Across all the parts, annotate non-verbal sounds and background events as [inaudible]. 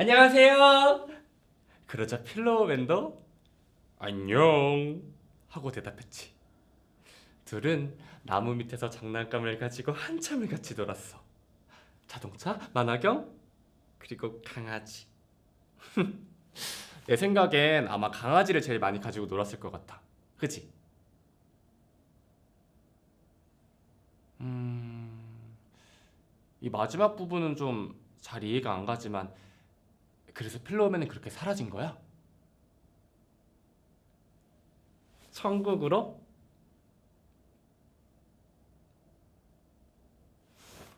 안녕하세요. 그러자 필로우맨도 안녕 하고 대답했지. 둘은 나무 밑에서 장난감을 가지고 한참을 같이 놀았어. 자동차, 만화경, 그리고 강아지. [laughs] 내 생각엔 아마 강아지를 제일 많이 가지고 놀았을 것 같아. 그치? 음, 이 마지막 부분은 좀 잘 이해가 안 가지만 그래서 필로우맨은 그렇게 사라진 거야? 천국으로?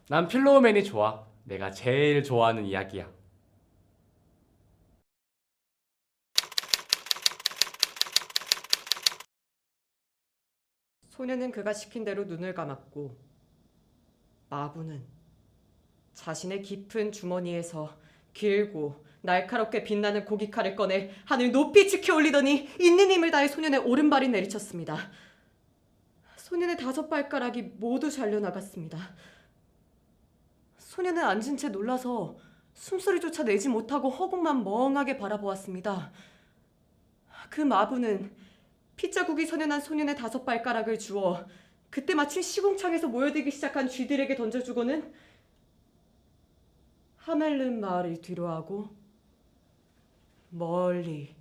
난 필로우맨이 좋아. 내가 제일 좋아하는 이야기야. 소녀는 그가 시킨 대로 눈을 감았고 마부는 자신의 깊은 주머니에서 길고 날카롭게 빛나는 고기칼을 꺼내 하늘 높이 치켜 올리더니 있는 힘을 다해 소년의 오른발이 내리쳤습니다. 소년의 다섯 발가락이 모두 잘려 나갔습니다. 소년은 앉은 채 놀라서 숨소리조차 내지 못하고 허공만 멍하게 바라보았습니다. 그 마부는 피자국이 선연한 소년의 다섯 발가락을 주어 그때 마침 시궁창에서 모여들기 시작한 쥐들에게 던져주고는 하멜른 마을을 뒤로하고 멀리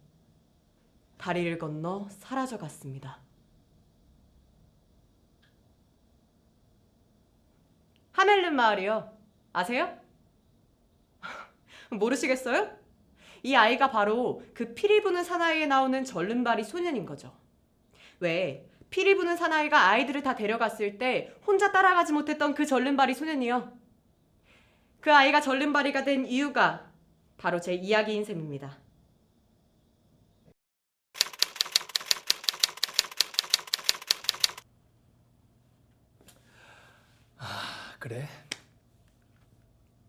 다리를 건너 사라져 갔습니다. 하멜른 마을이요. 아세요? [laughs] 모르시겠어요? 이 아이가 바로 그 피리 부는 사나이에 나오는 절름발이 소년인 거죠. 왜 피리 부는 사나이가 아이들을 다 데려갔을 때 혼자 따라가지 못했던 그 절름발이 소년이요. 그 아이가 절름발이가 된 이유가 바로 제 이야기인 셈입니다. 아, 그래?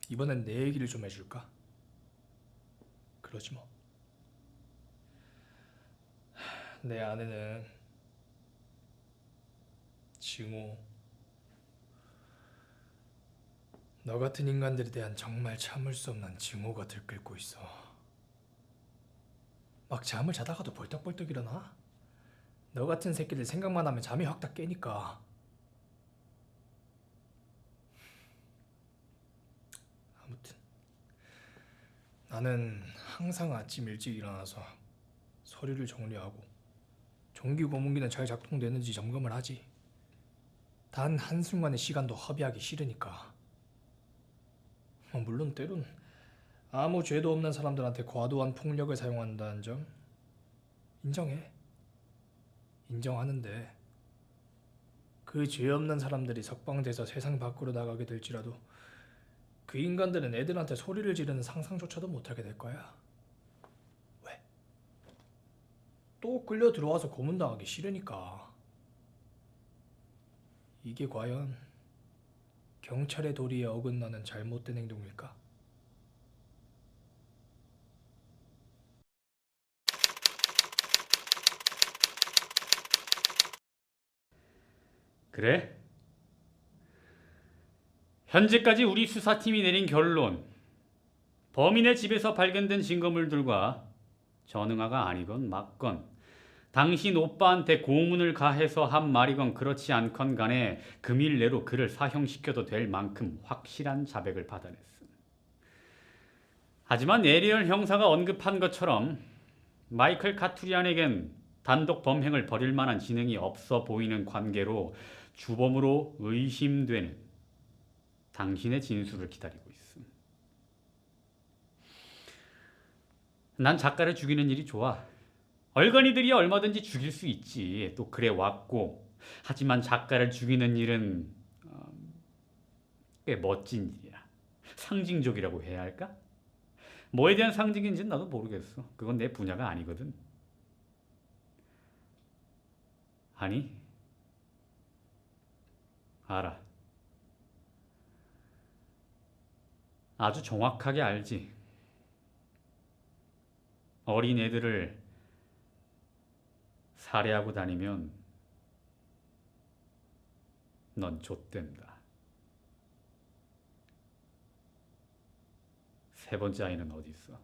이번엔 내 얘기를 좀 해줄까? 그러지 뭐. 내 아내는 징호. 너 같은 인간들에 대한 정말 참을 수 없는 징호가 들끓고 있어. 막 잠을 자다가도 벌떡벌떡 일어나. 너 같은 새끼들 생각만 하면 잠이 확 다 깨니까. 아무튼 나는 항상 아침 일찍 일어나서 서류를 정리하고 정기 고문기는 잘 작동되는지 점검을 하지. 단 한순간의 시간도 허비하기 싫으니까. 어, 물론 때론 아무 죄도 없는 사람들한테 과도한 폭력을 사용한다는 점 인정해. 인정하는데 그 죄 없는 사람들이 석방돼서 세상 밖으로 나가게 될지라도 그 인간들은 애들한테 소리를 지르는 상상조차도 못하게 될 거야. 왜? 또 끌려 들어와서 고문당하기 싫으니까. 이게 과연 경찰의 도리에 어긋나는 잘못된 행동일까? 그래? 현재까지 우리 수사팀이 내린 결론. 범인의 집에서 발견된 증거물들과 전응아가 아니건 맞건 당신 오빠한테 고문을 가해서 한 말이건 그렇지 않건 간에 금일 내로 그를 사형시켜도 될 만큼 확실한 자백을 받아냈음. 하지만 에리얼 형사가 언급한 것처럼 마이클 카투리안에겐 단독 범행을 벌일 만한 지능이 없어 보이는 관계로 주범으로 의심되는 당신의 진술을 기다리고 있음. 난 작가를 죽이는 일이 좋아. 얼간이들이 얼마든지 죽일 수 있지. 또 그래 왔고. 하지만 작가를 죽이는 일은 어, 꽤 멋진 일이야. 상징적이라고 해야 할까? 뭐에 대한 상징인지는 나도 모르겠어. 그건 내 분야가 아니거든. 아니, 알아. 아주 정확하게 알지. 어린 애들을 살해하고 다니면 넌 좆된다. 세 번째 아이는 어디 있어?